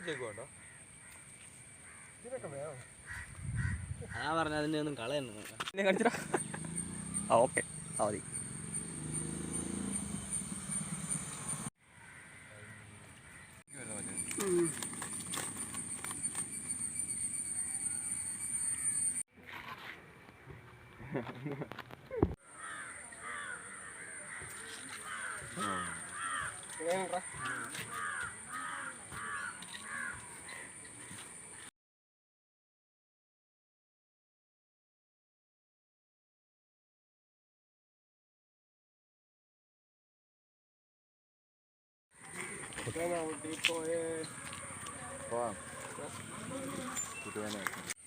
വെച്ചേക്കോട്ടോ അതാ പറഞ്ഞ അതിന്റെ ഒന്നും കളയുന്നു എന്നെ കാണിച്ചടാ. ആ ഓക്കെ. ആ മതി. Kaya nga, dito eh... Kuha. Kutuwa na.